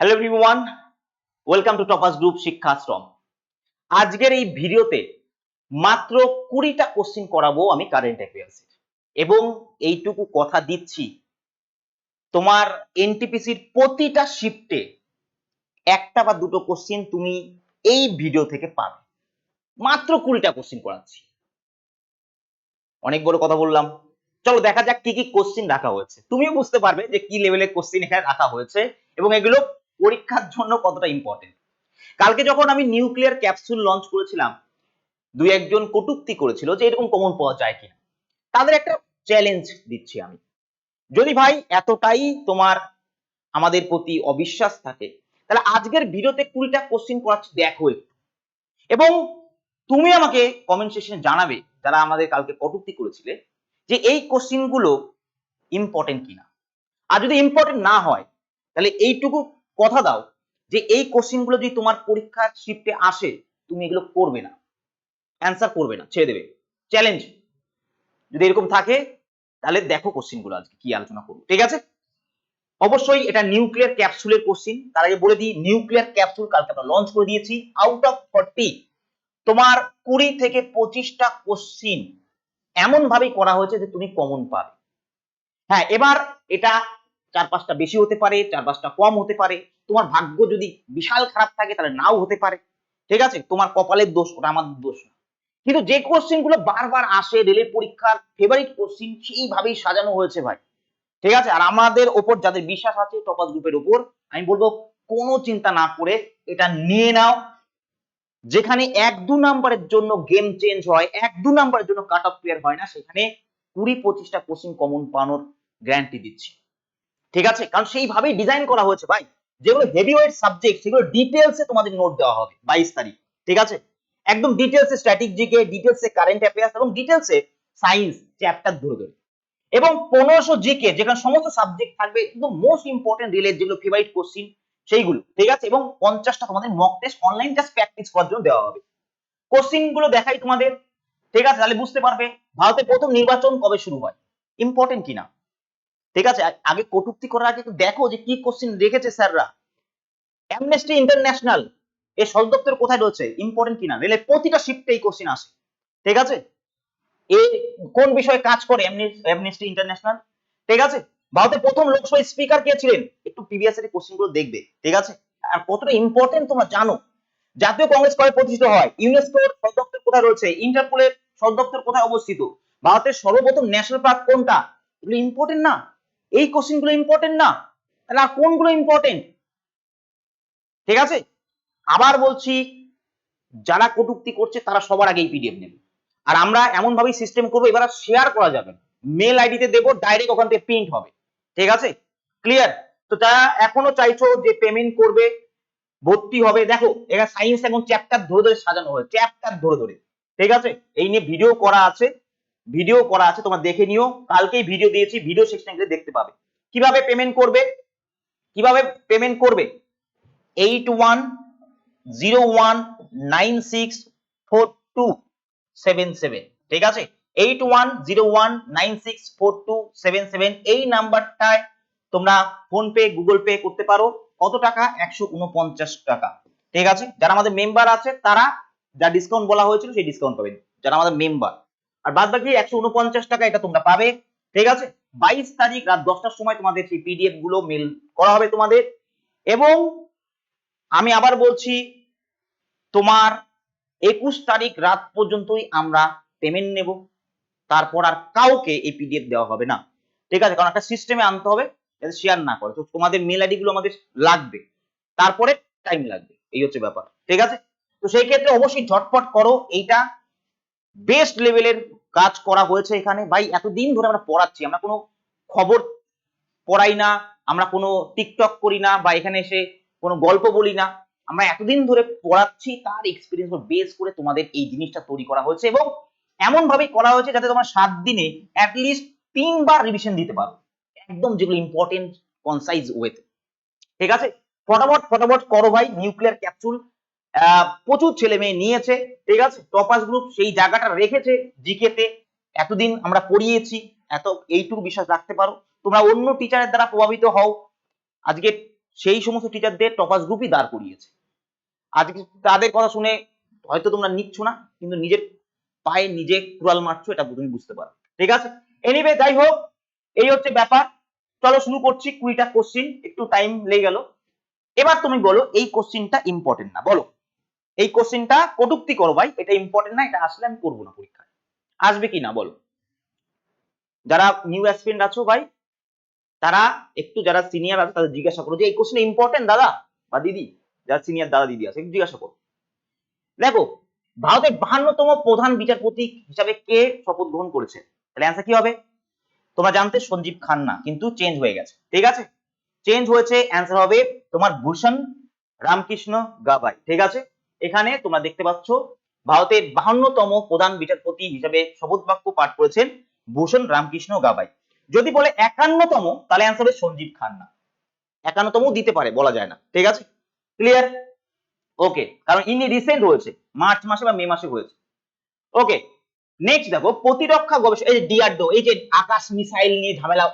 Hello everyone welcome to toppers group শিক্ষাশ্রম আজকের এই ভিডিওতে মাত্র কুড়িটা কোশ্চিন করাবো আমি কারেন্ট অ্যাফেয়ার্সের এবং এইটুকু কথা দিচ্ছি, তোমার এনটিপিসির প্রতিটা শিফটে একটা বা দুটো কোশ্চিন তুমি এই ভিডিও থেকে পাবে। মাত্র কুড়িটা কোশ্চিন করাচ্ছি। অনেক বড় কথা বললাম। চলো দেখা যাক কি কি কোশ্চিন রাখা হয়েছে। তুমিও বুঝতে পারবে যে কি লেভেলের কোশ্চিন এখানে রাখা হয়েছে এবং এগুলো পরীক্ষার জন্য কতটা ইম্পর্টেন্ট কালকে যখন আমি নিউক্লিয়ার ক্যাপসুল লঞ্চ করেছিলাম, দুই একজন কটূক্তি করেছিল যে এরকম কমন পাওয়া যায় কিনা। তাদের একটা চ্যালেঞ্জ দিচ্ছি আমি। যদি ভাই এতটাই তোমার আমাদের প্রতি অবিশ্বাস থাকে, তাহলে আজকের ভিডিওতে কুড়িটা কোশ্চিন করাচ্ছি, দেখো একটু। এবং তুমি আমাকে কমেন্ট সেকশনে জানাবে, যারা আমাদের কালকে কটুক্তি করেছিলে, যে এই কোশ্চিনগুলো ইম্পর্টেন্ট কিনা। আর যদি ইম্পর্টেন্ট না হয়, তাহলে এইটুকু কথা দাও যে এই কোশ্চিনগুলো যদি তোমার পরীক্ষার শিফটে আসে, তুমি এগুলো করবে না। অ্যান্সার করবে না, ছেড়ে দেবে। চ্যালেঞ্জ যদি এরকম থাকে, তাহলে দেখো কোশ্চিনগুলো আজকে কি আলোচনা করব, ঠিক আছে? অবশ্যই এটা নিউক্লিয়ার ক্যাপসুলের কোশ্চিন তার আগে বলে দিই নিউক্লিয়ার ক্যাপসুল কালকে আমরা লঞ্চ করে দিয়েছি। আউট অফ ফর্টি তোমার কুড়ি থেকে পঁচিশটা কোশ্চিন এমন ভাবেই করা হয়েছে যে তুমি কমন পাবে। হ্যাঁ এবার এটা চার পাঁচটা বেশি হতে পারে চার পাঁচটা কম হতে পারে। তোমার ভাগ্য যদি বিশাল খারাপ থাকে, তাহলে নাও হতে পারে। ঠিক আছে? তোমার কপালের দোষ, ওটা আমার দোষ না। কিন্তু যে কোশ্চিনগুলো বারবার আসে, রেলের পরীক্ষার ফেভারিট কোশ্চিন সেইভাবেই সাজানো হয়েছে ভাই। ঠিক আছে? আর আমাদের ওপর যাদের বিশ্বাস আছে টপাস গ্রুপের উপর আমি বলব, কোনো চিন্তা না করে এটা নিয়ে নাও। যেখানে এক দু নাম্বারের জন্য গেম চেঞ্জ হয়, এক দু নাম্বারের জন্য কাট অফ ক্লিয়ার হয় না, সেখানে কুড়ি পঁচিশটা কোশ্চিন কমন পানোর গ্যারান্টি দিচ্ছি। ঠিক আছে? কারণ সেইভাবেই ডিজাইন করা হয়েছে ভাই। যেগুলো হেভি ওয়েট সাবজেক্ট সেগুলো ডিটেলসে তোমাদের নোট দেওয়া হবে, বাইশ তারিখ। ঠিক আছে? একদম ডিটেলসে স্ট্র্যাটেজিকে ডিটেলসে কারেন্ট অ্যাফেয়ার্স এবং ডিটেলসে সায়েন্স চ্যাপ্টার ধরে ধরে। এবং পনেরোশো জিকে যেখানে সমস্ত সাবজেক্ট থাকবে, একদম মোস্ট ইম্পর্টেন্ট রিলেট যেগুলো ফেভারিট কোশ্চিন সেইগুলো। ঠিক আছে? এবং পঞ্চাশটা তোমাদের mock test online just practice করার জন্য দেওয়া হবে। কোশ্চিনগুলো দেখাই তোমাদের। ঠিক আছে? তাহলে বুঝতে পারবে। ভারতের প্রথম নির্বাচন কবে শুরু হয়? ইম্পর্টেন্ট কিনা? ঠিক আছে? আগে কটূক্তি করার আগে দেখো যে কি কোশ্চিন রেখেছে স্যাররা অ্যামনেস্টি ইন্টারন্যাশনাল এর সদর দপ্তর কোথায় রয়েছে? ইম্পর্টেন্ট কিনা? রেলের প্রতিটা শিফটে এই কোশ্চিন আসে। ঠিক আছে? এ কোন বিষয়ে কাজ করে অ্যামনেস্টি ইন্টারন্যাশনাল ঠিক আছে? ভারতের প্রথম লোকসভা স্পিকার কে ছিলেন? একটু প্রিভিয়াস এর কোশ্চিনগুলো দেখবে। ঠিক আছে? আর কতটা ইম্পর্টেন্ট তোমরা জানো? জাতীয় কংগ্রেস কবে প্রতিষ্ঠিত হয় ইউনেস্কোর সদর দপ্তর কোথায় রয়েছে? ইন্টারপোলের সদর দপ্তর কোথায় অবস্থিত? ভারতের সর্বপ্রথম ন্যাশনাল পার্ক কোনটা? এগুলো ইম্পর্টেন্ট না? এই কোশ্চিনগুলো ইম্পর্টেন্ট না। তাহলে আর কোনগুলো ইম্পর্টেন্ট ঠিক আছে? আবার বলছি, যারা কটূক্তি করছে তারা সবার আগে এই পিডিএফ নেবে। আর আমরা এমন ভাবেই সিস্টেম করব, এবার শেয়ার করা যাবে মেল আইডিতে দেবো ডাইরেক্ট ওখান থেকে প্রিন্ট হবে। ঠিক আছে? ক্লিয়ার তো যারা এখনও চাইছো যে পেমেন্ট করবে, ভর্তি হবে, দেখো এখানে সায়েন্স এখন চ্যাপ্টার ধরে ধরে সাজানো হয়েছে। চ্যাপ্টার ধরে ধরে। ঠিক আছে? এই নিয়ে ভিডিও করা আছে। ভিডিও করা আছে, তোমরা দেখে নিও। কালকেই ভিডিও দিয়েছি ভিডিও সেকশনে গেলে দেখতে পাবে। কীভাবে পেমেন্ট করবে? কীভাবে পেমেন্ট করবে? Eight one zero one nine six four two seven seven ঠিক আছে? Eight one zero one nine six four two seven seven এই নাম্বারটায় তোমরা ফোন পে গুগল পে করতে পারো। কত টাকা? একশো উনপঞ্চাশ টাকা। ঠিক আছে? যারা আমাদের মেম্বার আছে, তারা যা ডিসকাউন্ট বলা হয়েছিল, সেই ডিসকাউন্ট পাবেন। যারা আমাদের মেম্বার আর বাদ বাকি একশো উনপঞ্চাশ টাকা এটা তোমরা পাবে। ঠিক আছে? বাইশ তারিখ রাত দশটার সময় তোমাদের সেই পিডিএফগুলো মেল করা হবে তোমাদের। এবং আমি আবার বলছি, তোমার একুশ তারিখ রাত পর্যন্তই আমরা পেমেন্ট নেব। তারপর আর কাউকে এই পিডিএফ দেওয়া হবে না। ঠিক আছে? কারণ একটা সিস্টেমে আনতে হবে, যাতে শেয়ার না করে। তো তোমাদের মেল আইডি গুলো আমাদের লাগবে। তারপরে টাইম লাগবে। এই হচ্ছে ব্যাপার। ঠিক আছে? তো সেই ক্ষেত্রে অবশ্যই ঝটপট করো। এইটা বেস্ট লেভেলের কাজ করা হয়েছে এখানে। ভাই, এতদিন ধরে আমরা পড়াচ্ছি। আমরা কোনো খবর পড়াই না, আমরা কোনো টিকটক করি না, বা এখানে এসে কোনো গল্প বলি না। আমরা এতদিন ধরে পড়াচ্ছি, তার এক্সপিরিয়েন্স বেস করে তোমাদের এই জিনিসটা তৈরি করা হয়েছে এবং এমন ভাবে করা হয়েছে যাতে তোমার সাত দিনে অ্যাটলিস্ট তিনবার রিভিশন দিতে পারো। একদম যেগুলো ইম্পর্টেন্ট কনসাইজ ওয়েতে ঠিক আছে? ফটাফট ফটাফট করো ভাই নিউক্লিয়ার ক্যাপসুল প্রচুর ছেলে মেয়ে নিয়েছে, ঠিক আছে? টপাস গ্রুপ সেই জায়গাটা রেখেছে জিকে তে। এতদিন আমরা পড়িয়েছি, এত এইটুকু বিশ্বাস রাখতে পারো। তোমরা অন্য টিচারের দ্বারা প্রভাবিত হও। আজকে সেই সমস্ত টিচারদের টপাস গ্রুপই দাঁড় করিয়েছে। আজকে তাদের কথা শুনে হয়তো তোমরা নিচ্ছ না, কিন্তু নিজের পায়ে নিজে কুড়াল মারছো, এটা তুমি বুঝতে পারো। ঠিক আছে? এনিওয়ে যাই হোক, এই হচ্ছে ব্যাপার। চলো শুরু করছি কুড়িটা কোশ্চিন একটু টাইম লেগে গেল। এবার তুমি বলো, এই কোশ্চিনটা ইম্পর্টেন্ট না? বলো। এই কোশ্চিনটা কটুক্তি করো ভাই, এটা ইম্পর্টেন্ট না, এটা আসলে আমি করব না পরীক্ষায়। আসবে কি না, বলো। যারা নিউ অ্যাসপিরেন্ট আছো ভাই, তারা একটু যারা সিনিয়র আছে, তাদের জিজ্ঞাসা করো যে, এই কোশ্চেন ইম্পর্টেন্ট দাদা বা দিদি? যারা সিনিয়র দাদা, দিদি আছে জিজ্ঞাসা করো। দেখো, ভারতের বাহান্নতম প্রধান বিচারপতি হিসাবে কে শপথ গ্রহণ করেছে? তাহলে অ্যান্সার কি হবে? তোমরা জানতে সঞ্জীব খান্না, কিন্তু চেঞ্জ হয়ে গেছে। ঠিক আছে? চেঞ্জ হয়েছে অ্যান্সার হবে তোমার ভূষণ রামকৃষ্ণ গাবাই ঠিক আছে? এখানে তোমরা দেখতে পাচ্ছ, ভারতের বাহান্নতম প্রধান বিচারপতি হিসাবে শপথ বাক্য পাঠ করেছেন ভূষণ রামকৃষ্ণ গাবাই। যদি বলে একান্নতম, তাহলে অ্যান্সার হবে সঞ্জীব খান্না। একান্নতম দিতে পারে, বলা যায় না। ঠিক আছে? ক্লিয়ার ওকে কারণ ইনি রিসেন্ট হয়েছে, মার্চ মাসে বা মে মাসে হয়েছে। ওকে নেক্সট দেখো, প্রতিরক্ষা গবেষণা এই যে ডিআরডো এই যে আকাশ মিসাইল নিয়ে ঝামেলা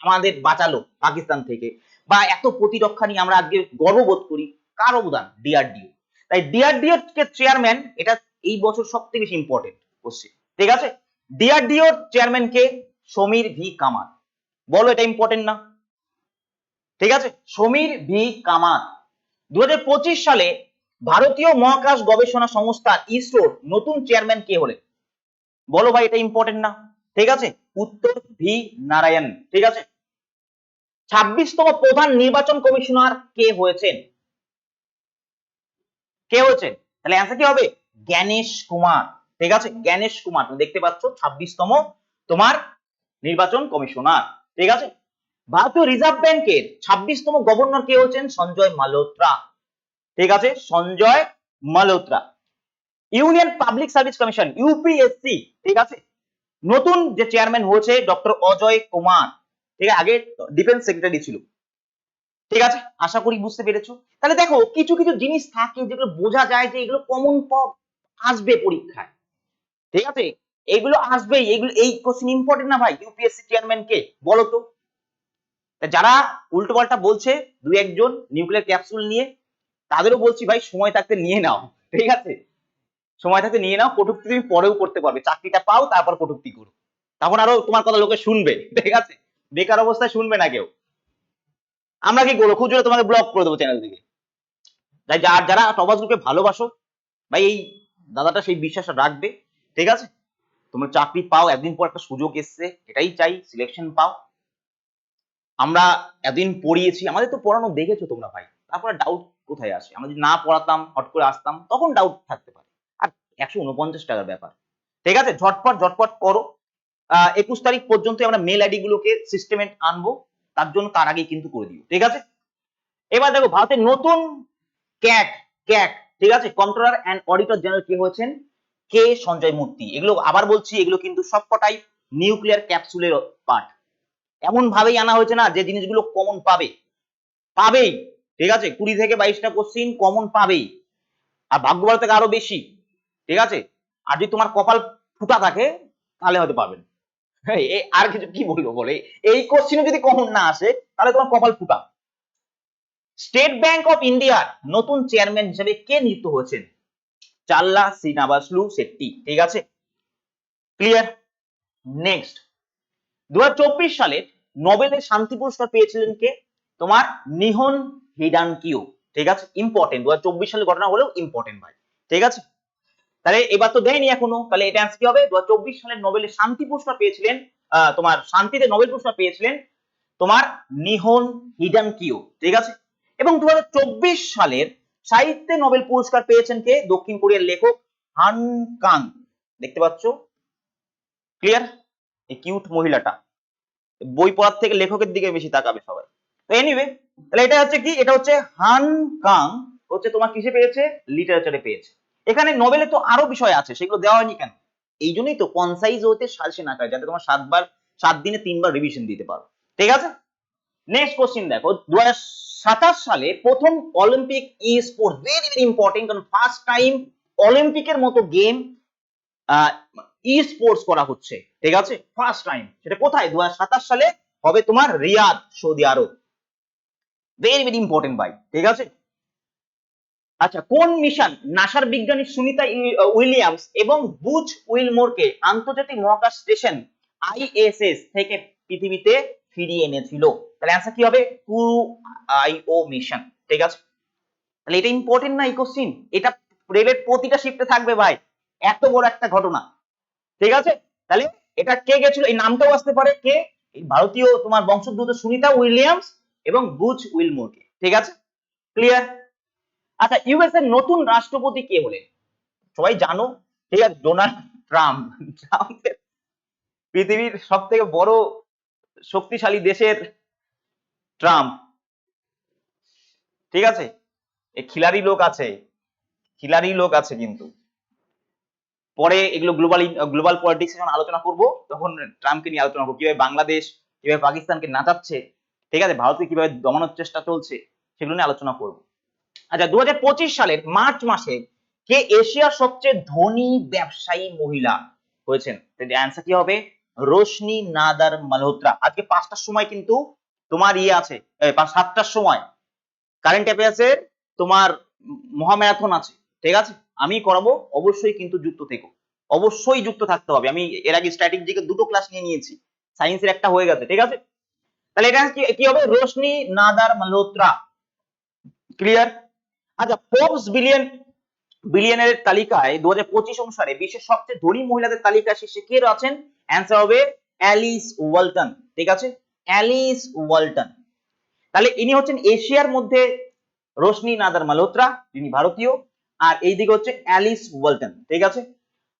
আমাদের বাঁচালো পাকিস্তান থেকে, বা এত প্রতিরক্ষা নিয়ে আমরা আজকে গর্ববোধ করি, কার অবদান ডিআরডিও তাই ডিআরডিও কে চেয়ারম্যান এটা এই বছর সব থেকে বেশি ইম্পর্টেন্ট কোশ্চেন ঠিক আছে? ডিআরডিও চেয়ারম্যান কে সমীর ভি কামাত বলো এটা ইম্পর্টেন্ট না? ঠিক আছে? সমীর ভি কামাত দু সালে ভারতীয় মহাকাশ গবেষণা সংস্থা ইসরোর নতুন চেয়ারম্যান কে হলেন? বলো ভাই, এটা ইম্পর্টেন্ট না? ঠিক আছে? উত্তর ভি নারায়ণ। ঠিক আছে? ছাব্বিশতম প্রধান নির্বাচন কমিশনার কে হয়েছেন? কে হয়েছেন? তাহলে অ্যান্সার কি হবে? জ্ঞানেশ কুমার। ঠিক আছে? জ্ঞানেশ কুমার। তুমি দেখতে পাচ্ছ ছাব্বিশতম তোমার নির্বাচন কমিশনার। ঠিক আছে? ভারতীয় রিজার্ভ ব্যাংকের ছাব্বিশতম গভর্নর কে হচ্ছেন সঞ্জয় মালোত্রা ঠিক আছে? Sanjay Malhotra union public service commission, UPSC. ঠিক আছে? নতুন যে চেয়ারম্যান হয়েছে ডক্টর অজয় কুমার। ঠিক আছে? আগে ডিফেন্স সেক্রেটারি ছিল। ঠিক আছে? আশা করি বুঝতে পেরেছ। তাহলে দেখো, কিছু কিছু জিনিস থাকে যেগুলো বোঝা যায় যে এগুলো কমন আসবে পরীক্ষায়। ঠিক আছে? এগুলো আসবেই। এগুলো এই কোশ্চেন ইম্পর্টেন্ট না ভাই ইউপিএসসি চেয়ারম্যান কে, বলো তো। যারা উল্টো পাল্টা বলছে দুই একজন নিউক্লিয়ার ক্যাপসুল নিয়ে, তাদেরও বলছি ভাই, সময় থাকতে নিয়ে নাও। ঠিক আছে? সময় থাকতে নিয়ে নাও, কটুক্তি তুমি পরেও করতে পারবে। চাকরিটা পাও, তারপর কটুক্তি করো। তখন আরও তোমার কথা লোকে শুনবে। ঠিক আছে? বেকার অবস্থায় শুনবে না কেউ। আমরা কি করব? খুব জোরে তোমাকে ব্লক করে দেবো চ্যানেল থেকে। তাই যার যারা টপাস গ্রুপে ভালোবাসো, ভাই, এই দাদাটা সেই বিশ্বাসটা রাখবে, ঠিক আছে? তোমরা চাকরি পাও, একদিন পর একটা সুযোগ এসছে, এটাই চাই সিলেকশন পাও। আমরা এতদিন পড়িয়েছি, আমাদের তো পড়ানো দেখেছ তোমরা, ভাই। তারপরে ডাউট কোথায় আসে? আমরা যদি না পড়াতাম, হট করে আসতাম, তখন ডাউট থাকতে পারে। আর একশো উনপঞ্চাশ টাকার ব্যাপার, ঠিক আছে? ঝটপট ঝটপট করো। একুশ তারিখ পর্যন্ত আমরা মেল আইডি গুলোকে সিস্টেমে আনব। তার জন্য তার আগেই কিন্তু করে দিও, ঠিক আছে? এবার দেখো ভারতের নতুন ক্যাট ক্যাট, ঠিক আছে? কন্ট্রোলার অ্যান্ড অডিটর জেনারেল কে হয়েছেন কে সঞ্জয় মূর্তি। এগুলো আবার বলছি, এগুলো কিন্তু সবকটাই নিউক্লিয়ার ক্যাপসুলের পার্ট এমন ভাবেই আনা হয়েছে না, যে জিনিসগুলো কমন পাবে। পাবেই, ঠিক আছে? কুড়ি থেকে বাইশটা কোশ্চিন কমন পাবেই। আর ভাগ্য থেকে আরও বেশি, ঠিক আছে? আর যদি তোমার কপাল ফুটা থাকে, তাহলে হয়তো পাবেন। আর কিছু কি বলব বলে? এই কোশ্চিনে যদি কমন না আসে, তাহলে তোমার কপাল ফুটা। স্টেট ব্যাংক অফ ইন্ডিয়ার নতুন চেয়ারম্যান হিসেবে কে নিযুক্ত হয়েছেন? চাল্লা শ্রীনাবাসলু শেট্টি, ঠিক আছে? ক্লিয়ার নেক্সট দু সালে নোবেলের শান্তি পুরস্কার পেয়েছিলেন কে? তোমার নিহন হিডানকিও ঠিক আছে? ইম্পর্টেন্ট দু হাজার চব্বিশ সালে ঘটনা হলেও ইম্পর্টেন্ট ভাই, ঠিক আছে? তাহলে এবার তো দেয়নি এখনও। তাহলে এটা আজকে হবে? দু সালের নোবেলের শান্তি পুরস্কার পেয়েছিলেন তোমার শান্তিতে নোবেল পুরস্কার পেয়েছিলেন তোমার নিহন হিডানকিও ঠিক আছে? এবং দু সালের সাহিত্যে নোবেল পুরস্কার পেয়েছেন কে? দক্ষিণ কোরিয়ার লেখক হান কাং। দেখতে পাচ্ছ? ক্লিয়ার? এই কিউট মহিলাটা। বই পড়ার থেকে লেখকের দিকে বেশি তাকাবে সবাই। তো এনিওয়ে তাহলে এটা হচ্ছে কি? এটা হচ্ছে হান কাং। হচ্ছে তোমার কিসে পেয়েছে? লিটারেচারে পেয়েছে। এখানে নোবেলে তো আরও বিষয় আছে, সেগুলো দেওয়া হয়নি কেন? এই জন্যই তো কনসাইজ হতে সাজেশন আকারে যাতে তোমার সাতবার, সাত দিনে তিনবার রিভিশন দিতে পারো। ঠিক আছে? নেক্সট কোশ্চিন দেখো দু সালে প্রথম Olympic esports very very important কারণ ফার্স্ট টাইম অলিম্পিকের মতো গেম ই স্পোর্টস করা হচ্ছে। ঠিক আছে? ফার্স্ট টাইম সেটা কোথায়? দু হাজার সাতাশ সালে হবে তোমার রিয়াদ, সৌদি আরব। ভেরি ভেরি ইম্পর্টেন্ট ভাই। ঠিক আছে? আচ্ছা কোন মিশন? নাসার বিজ্ঞানী সুনিতা উইলিয়ামস এবং বুচ উইলমোরকে আন্তর্জাতিক মহাকাশ স্টেশন আইএসএস থেকে পৃথিবীতে ফিরিয়ে এনেছিল? তাহলে অ্যান্সার কি হবে? Two IO mission. ঠিক আছে? তাহলে এটা ইম্পর্টেন্ট না এই কোশ্চিন এটা রেলের প্রতিটা শিফটে থাকবে ভাই। এত বড় একটা ঘটনা। ঠিক আছে? তাহলে এটা কে গেছিল? এই নামটাও আসতে পারে। কে? এই ভারতীয় তোমার বংশোদ্ভূত সুনিতা উইলিয়ামস এবং বুচ উইলমোরকে। ঠিক আছে? ক্লিয়ার আচ্ছা ইউএস এর নতুন রাষ্ট্রপতি কে হলেন? সবাই জানো, ঠিক আছে, ডোনাল্ড ট্রাম্প। ট্রাম্প পৃথিবীর সব থেকে বড় শক্তিশালী দেশের ট্রাম্প। ঠিক আছে? এ খিলাড়ি লোক আছে, খিলাড়ি লোক আছে কিন্তু। পরে এগুলো গ্লোবাল গ্লোবাল পলিটিক্স যখন আলোচনা করব, তখন ট্রাম্পকে নিয়ে আলোচনা করব। কীভাবে বাংলাদেশ, কীভাবে পাকিস্তানকে নাচাচ্ছে, ঠিক আছে, ভারতকে কীভাবে দমানোর চেষ্টা চলছে, সেগুলো নিয়ে আলোচনা করব। আচ্ছা দু হাজার পঁচিশ সালের মার্চ মাসে কে এশিয়ার সবচেয়ে ধনী ব্যবসায়ী মহিলা হয়েছেন? অ্যান্সার কি হবে? রোশনি নাদার মালহোত্রা। আজকে পাঁচটার সময় কিন্তু তোমার ইয়ে আছে সাতটার সময়। কারেন্ট অ্যাফেয়ার্সের তোমার মহাম্যারাথন আছে, ঠিক আছে? আমি করাবো, অবশ্যই কিন্তু যুক্ত থেকো। অবশ্যই যুক্ত থাকতে হবে। আমি এর আগে স্ট্র্যাটেজিকে দুটো ক্লাস নিয়ে নিয়েছি। সায়েন্সের একটা হয়ে গেছে, ঠিক আছে? তাহলে এটা কি কি হবে? রোশনি নাদার মালহোত্রা। ক্লিয়ার আচ্ছা ফোর্বস বিলিয়ন বিলিয়নের তালিকায় দু অনুসারে বিশ্বের সবচেয়ে ধনী মহিলাদের তালিকায় শীর্ষে কে আছেন? অ্যান্সার হবে অ্যালিস ওয়ালটন ঠিক আছে? অ্যালিস ওয়ালটন তাহলে ইনি হচ্ছেন এশিয়ার মধ্যে রোশনি নাদার মালহোত্রা যিনি ভারতীয়। আর এইদিকে হচ্ছে অ্যালিস ওয়ালটন ঠিক আছে?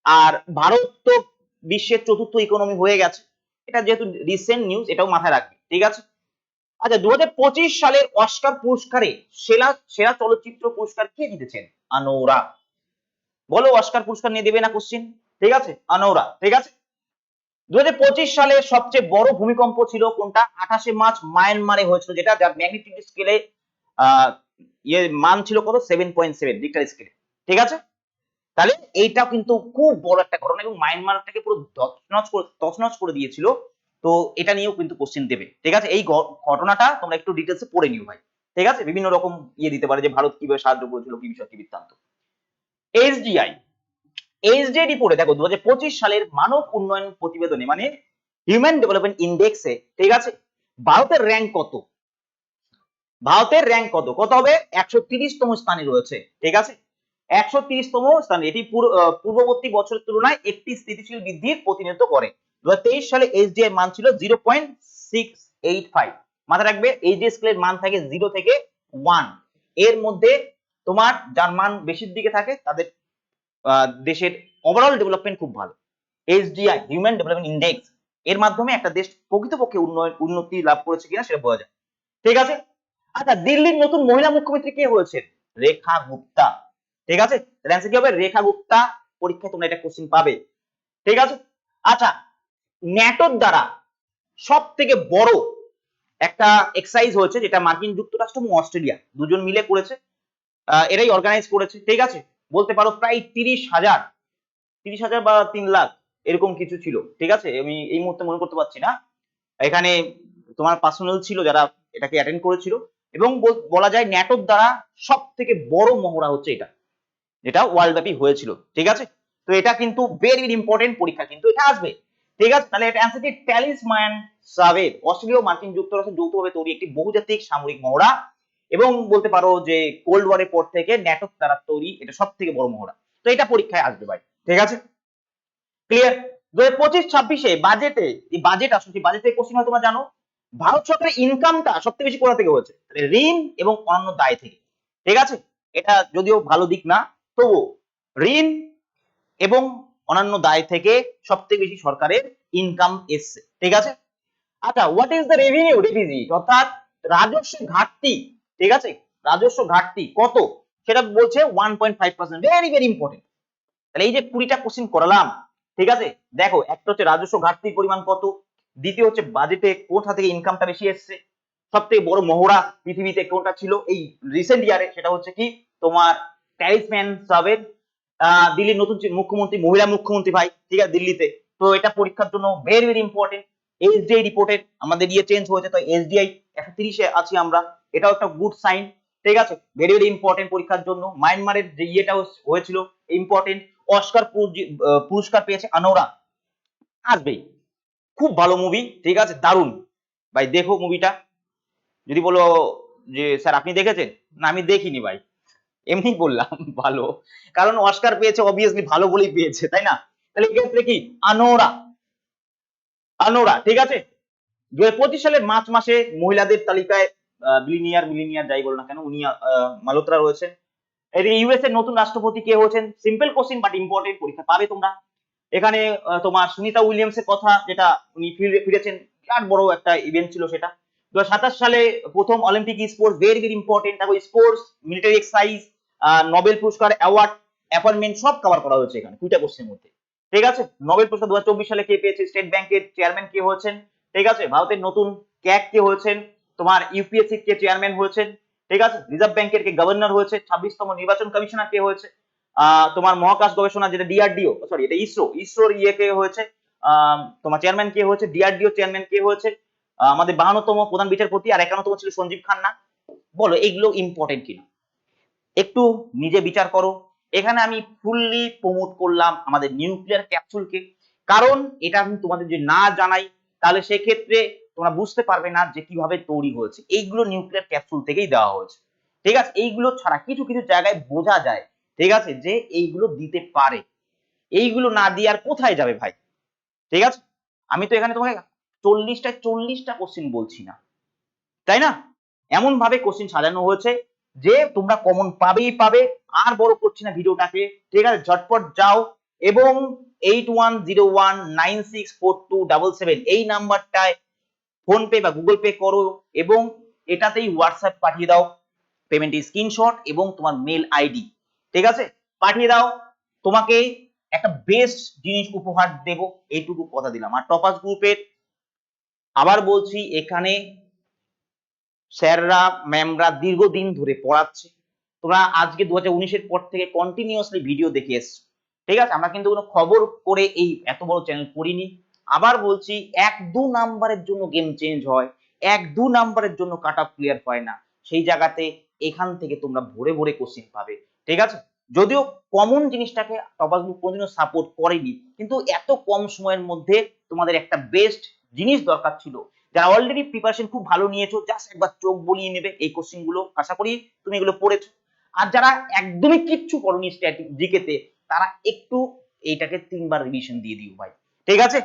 আর ভারত তো বিশ্বের চতুর্থ ইকোনমি হয়ে গেছে। এটা যেহেতু রিসেন্ট নিউজ এটাও মাথায় রাখবে, ঠিক আছে? আচ্ছা দু সালের অস্কার পুরস্কারে সেরা সেরা চলচ্চিত্র পুরস্কার কে জিতেছেন? আনোরা। বলো অস্কার পুরস্কার নিয়ে দেবে না কোশ্চিন ঠিক আছে? আনোরা, ঠিক আছে? দু সালে সবচেয়ে বড় ভূমিকম্প ছিল কোনটা? আঠাশে মার্চ মায়ানমারে হয়েছিল, যেটা যার ম্যাগনিটিউড স্কেলে ইয়ে মান ছিল কত? সেভেন পয়েন্ট সেভেন রিক্টার স্কেলে ঠিক আছে? তাহলে এইটা কিন্তু খুব বড় একটা ঘটনা এবং মায়ানমারটাকে পুরো তছনছ করে তছনছ করে দিয়েছিল। তো এটা নিয়েও কিন্তু কোশ্চেন দেবে। ঠিক আছে? এই ঘটনাটা তোমরা একটু ডিটেলসে পড়ে নিও ভাই। ঠিক আছে? বিভিন্ন রকম ইয়ে দিতে পারে যে ভারত কীভাবে সাহায্য করেছিল, কি বিষয়, কি বৃত্তান্ত। এইচডিআই এইচডিআই রিপোর্টে দেখো দু সালের মানব উন্নয়ন প্রতিবেদনে মানে হিউম্যান ডেভেলপমেন্ট ইন্ডেক্সে ঠিক আছে? ভারতের র্যাঙ্ক কত? ভারতের র্যাঙ্ক কত? কত হবে? একশো তম স্থানে রয়েছে, ঠিক আছে? একশো তম স্থানে। এটি পুর- পূর্ববর্তী বছরের তুলনায় একটি স্থিতিশীল বৃদ্ধির প্রতিনিধিত্ব করে। দু সালে এইচডিআই মান ছিল zero point six eight five মাথায় রাখবে এইচডিএস স্কেলের মান থাকে জিরো থেকে ওয়ানের মধ্যে তোমার যার মান বেশির দিকে থাকে, তাদের দেশের ওভারঅল ডেভেলপমেন্ট খুব ভালো। এইচডিআই হিউম্যান ডেভেলপমেন্ট ইন্ডেক্স এর মাধ্যমে একটা দেশ প্রকৃতপক্ষে উন্নয়ন, উন্নতি লাভ করেছে কিনা সেটা বোঝা যায় ঠিক আছে? আচ্ছা দিল্লির নতুন মহিলা মুখ্যমন্ত্রী কে হয়েছে রেখা গুপ্তা। ঠিক আছে? অ্যান্সার কি হবে? রেখা গুপ্তা। পরীক্ষায় তোমরা এটা কোশ্চিন পাবে। ঠিক আছে? আচ্ছা ন্যাটোর দ্বারা সব থেকে বড় একটা এক্সারসাইজ হয়েছে, যেটা মার্কিন যুক্তরাষ্ট্র এবং অস্ট্রেলিয়া দুজন মিলে করেছে। এরাই অর্গানাইজ করেছে, ঠিক আছে? বলতে পারো প্রায় তিরিশ হাজার তিরিশ হাজার বা তিন লাখ এরকম কিছু ছিল, ঠিক আছে? আমি এই মুহূর্তে মনে করতে পারছি না। এখানে তোমার পার্সোনাল ছিল যারা এটাকে অ্যাটেন্ড করেছিল। এবং বলা যায় ন্যাটোর দ্বারা সব থেকে বড় মহড়া হচ্ছে এটা, যেটা ওয়ার্ল্ড ব্যাপী হয়েছিল, ঠিক আছে? তো এটা কিন্তু ভেরি ইম্পর্টেন্ট পরীক্ষা, কিন্তু এটা আসবে। ঠিক আছে? তাহলে এটা অ্যান্সার কি? ট্যালিসম্যান সাবেদ অস্ট্রেলিয়া মার্কিন যুক্তরাষ্ট্র যৌথভাবে তৈরি একটি বহুজাতিক সামরিক মহড়া এবং বলতে পারো যে কোল্ড ওয়ারের পর থেকে ন্যাটোর দ্বারা তৈরি এটা সব থেকে বড় মহড়া। তো এটা পরীক্ষায় আসবে ভাই। ঠিক আছে? ক্লিয়ার দু হাজার পঁচিশ ছাব্বিশে বাজেটে এই বাজেট আসলে বাজেটে কোশ্চিন হয়, তোমরা জানো? ভারত সরকারের ইনকামটা সব থেকে বেশি কোথা থেকে হয়েছে? ঋণ এবং অন্যান্য দায় থেকে। ঠিক আছে? এটা যদিও ভালো দিক না, তবুও ঋণ এবং অন্যান্য দায় থেকে সব থেকে বেশি সরকারের ইনকাম এসছে। ঠিক আছে? আচ্ছা what is the revenue deficit অর্থাৎ রাজস্ব ঘাটতি, ঠিক আছে? রাজস্ব ঘাটতি কত? সেটা বলছে one point five percent very very important তাহলে এই যে কুড়িটা কোশ্চিন করালাম, ঠিক আছে? দেখো, একটা হচ্ছে রাজস্ব ঘাটতির পরিমাণ কত, দ্বিতীয় হচ্ছে বাজেটে কোথা থেকে ইনকামটা বেশি এসছে সব থেকে বড় মহড়া পৃথিবীতে কোনটা ছিল? এই রিসেন্ট ইয়ারে সেটা হচ্ছে কি? তোমার ট্যারিসম্যান সাবেদ দিল্লির নতুন মুখ্যমন্ত্রী, মহিলা মুখ্যমন্ত্রী ভাই, ঠিক আছে, দিল্লিতে। তো এটা পরীক্ষার জন্য ভেরি ভেরি ইম্পর্টেন্ট এসডিআই রিপোর্টের আমাদের ইয়ে চেঞ্জ হয়েছে, তো এসডিআই একশো তিরিশে আছি আমরা। এটাও একটা গুড সাইন ঠিক আছে? ভেরি ভেরি ইম্পর্টেন্ট পরীক্ষার জন্য। মায়ানমারের যে ইয়েটা হয়েছিল ইম্পর্টেন্ট অস্কার পুরস্কার পেয়েছে আনোরা আসবেই খুব ভালো মুভি ঠিক আছে? দারুণ। ভাই, দেখো মুভিটা যদি বলো যে, স্যার, আপনি দেখেছেন? না, আমি দেখিনি ভাই। এমনি বললাম, ভালো। কারণ অস্কার পেয়েছে অবভিয়াসলি ভালো বলেই পেয়েছে, তাই না? তাহলে এক্ষেত্রে কি? আনোরা। আনোরা, ঠিক আছে? দু হাজার পঁচিশ সালের মার্চ মাসে মহিলাদের তালিকায় বিলিনিয়ার মিলিনিয়ার যাই বল না কেন, উনি মালোত্রা রয়েছেন। ইউএস এর নতুন রাষ্ট্রপতি কে হয়েছেন? সিম্পল কোশ্চিন বাট ইম্পর্টেন্ট পরীক্ষা পাবে তোমরা। এখানে তোমার সুনিতা উইলিয়ামস এর কথা, যেটা উনি ফিরে- ফিরেছেন, বিরাট বড় একটা ইভেন্ট ছিল সেটা। দু হাজার সাতাশ সালে প্রথম Olympic sports very very important তারপর স্পোর্টস মিলিটারি এক্সারসাইজ নোবেল পুরস্কার অ্যাওয়ার্ড অ্যাপয়েন্টমেন্ট সব কভার করা হয়েছে এখানে কুইটা কোশ্চেনের মধ্যে। ঠিক আছে? নোবেল পুরস্কার দু হাজার চব্বিশ সালে কে পেয়েছে? স্টেট ব্যাংকের চেয়ারম্যান কে হয়েছেন। ঠিক আছে? ভারতের নতুন ক্যাক কে হয়েছেন। তোমার ইউপিএসসি কে চেয়ারম্যান হয়েছেন। ঠিক আছে? রিজার্ভ ব্যাংকের কে গভর্নর হয়েছে। ছাব্বিশতম নির্বাচন কমিশনার কে হয়েছে। তোমার মহাকাশ গবেষণা যেটা ডিআরডিও সরি এটা ইসরো ইসরোর ইয়ে কে হয়েছে। তোমার চেয়ারম্যান কে হয়েছে? ডিআরডিও চেয়ারম্যান কে হয়েছে। আমাদের বাহান্নতম প্রধান বিচারপতি আর একান্নতম ছিল সঞ্জীব খান্না। বলো এইগুলো ইম্পর্টেন্ট কিনা? একটু নিজে বিচার করো। এখানে আমি ফুললি প্রমোট করলাম আমাদের নিউক্লিয়ার ক্যাপসুলকে কারণ এটা আমি তোমাদের যে না জানাই, তাহলে সেক্ষেত্রে তোমরা বুঝতে পারবে না যে কীভাবে তৈরি হয়েছে। এইগুলো নিউক্লিয়ার ক্যাপসুল থেকেই দেওয়া হয়েছে। ঠিক আছে? এইগুলো ছাড়া কিছু কিছু জায়গায় বোঝা যায়, ঠিক আছে? যে এইগুলো দিতে পারে। এইগুলো না দিয়ে আর কোথায় যাবে ভাই? ঠিক আছে? আমি তো এখানে তোমাকে চল্লিশটা চল্লিশটা কোশ্চিন বলছি না। তাই না? এমন ভাবে কোশ্চিন সাজানো হয়েছে। যে তোমরা কমন পাবেই পাবে, আর বড় করছি না ভিডিওটাকে। ঠিক আছে, ঝটপট যাও এবং eight one zero one nine six four two double seven এই নাম্বারটায় ফোন পে বা গুগল পে করো এবং এটাতেই হোয়াটসঅ্যাপ পাঠিয়ে দাও পেমেন্টের স্ক্রিনশট এবং তোমার মেল আইডি ঠিক আছে? পাঠিয়ে দাও, তোমাকে একটা বেস্ট জিনিস উপহার দেব, এইটুকু কথা দিলাম। আর টপাস গ্রুপের, আবার বলছি, এখানে স্যাররা, ম্যামরা দীর্ঘদিন ধরে পড়াচ্ছে। তোমরা আজকে দু হাজার পর থেকে কন্টিনিউয়াসলি ভিডিও দেখে এসছো। ঠিক আছে? আমরা কিন্তু কোনো খবর করে এই এত বড় চ্যানেল করিনি। আবার বলছি, এক দু নাম্বারের জন্য গেম চেঞ্জ হয়, এক দু নাম্বারের জন্য কাট অফ ক্লিয়ার হয় না। সেই জায়গাতে এখান থেকে তোমরা ভরে ভরে কোশ্চিন পাবে। ঠিক আছে? যদিও কমন জিনিসটাকে টপাস গ্রুপ কোনোদিনও সাপোর্ট করেনি, কিন্তু এত কম সময়ের মধ্যে তোমাদের একটা বেস্ট জিনিস দরকার ছিল যারা অলরেডি প্রিপারেশন খুব ভালো নিয়েছো জাস্ট একবার চোখ বলিয়ে নেবে এই কোশ্চিনগুলো। আশা করি তুমি এগুলো পড়েছো। আর যারা একদমই কিচ্ছু পড়নি স্ট্যাটিক জিকেতে তারা একটু এইটাকে তিনবার রিভিশন দিয়ে দিও ভাই। ঠিক আছে?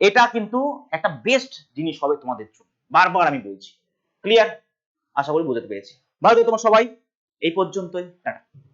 এটা কিন্তু একটা বেস্ট জিনিস হবে তোমাদের জন্য। বারবার আমি বলছি। ক্লিয়ার আশা করি বুঝতে পেরেছি। ভালো তোমরা সবাই। এই পর্যন্তই। টাটা।